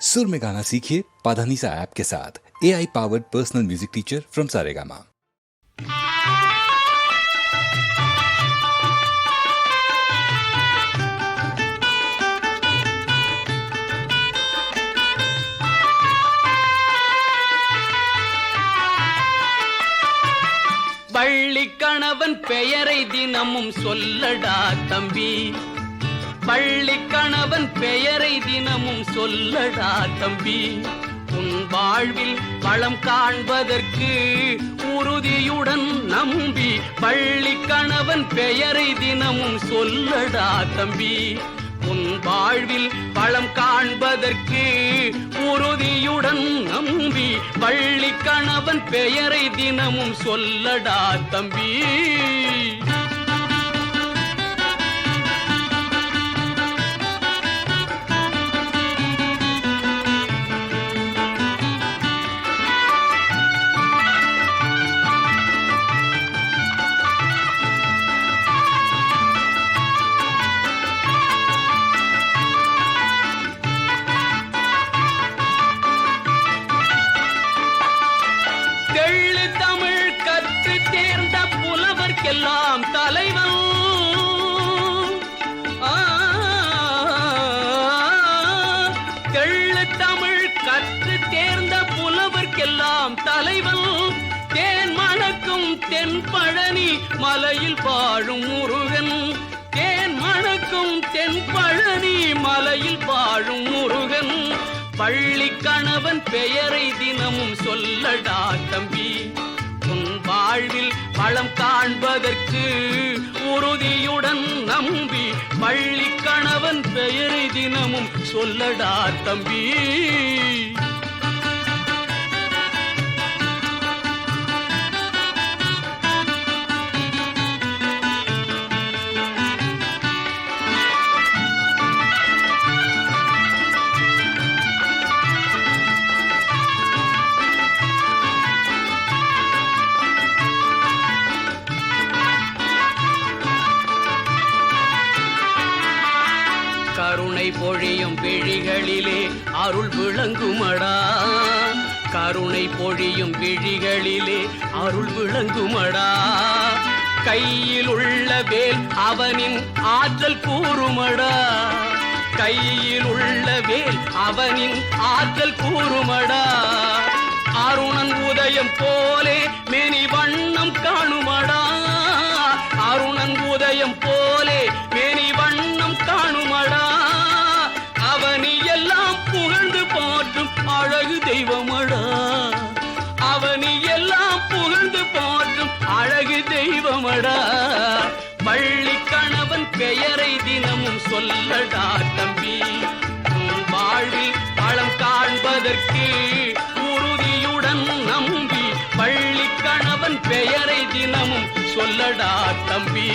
सुर में गाना सीखिए पाधानीसा ऐप के साथ A I powered personal music teacher from Saregama பள்ளி கணவன் பெயரை தினமும் சொல்லடா தம்பி பள்ளி கணவன் பெயரை தினமும் சொல்லடா தம்பி. உன் வாழ்வில் வளம் காண்பதற்கு உறுதியுடன் நம்பி பள்ளி கணவன் பெயரை தினமும் சொல்லடா தம்பி. உன் வாழ்வில் பழம் காண்பதற்கு உறுதியுடன் நம்பி பள்ளி கணவன் பெயரை தினமும் சொல்லடா தம்பி. புலவர்க்கெல்லாம் தலைவன். தமிழ் கற்று தேர்ந்த புலவர்க்கெல்லாம் தலைவன். தேன் மணக்கும் தென் பழனி மலையில் வாழும் முருகன். தேன் மணக்கும் தென் பழனி மலையில் வாழும் முருகன். பள்ளி கணவன் பெயரை தினமும் சொல்லடா தம்பி. வாழ்வில் பழம் காண்பதற்கு உறுதியுடன் நம்பி பள்ளி கணவன் பெயரை தினமும் சொல்லடா தம்பி. கருணை பொழியும் விழிகளிலே அருள் விளங்குமடா. கருணை பொழியும் விழிகளிலே அருள் விளங்குமடா. கையில் உள்ள வேல் அவனின் ஆற்றல் கூறுமடா. கையில் உள்ள வேல் அவனின் ஆற்றல் கூறுமடா. அருணன் உதயம் போலே மெனி வண்ணம் காணுமடா. அழகு தெய்வமடா. அவனி எல்லாம் புகழ்ந்து போற்றும் அழகு தெய்வமடா. பள்ளி கணவன் பெயரை தினமும் சொல்லடா தம்பி. வாழ்வில் பழம் காண்பதற்கு உறுதியுடன் நம்பி பள்ளி கணவன் பெயரை தினமும் சொல்லடா தம்பி.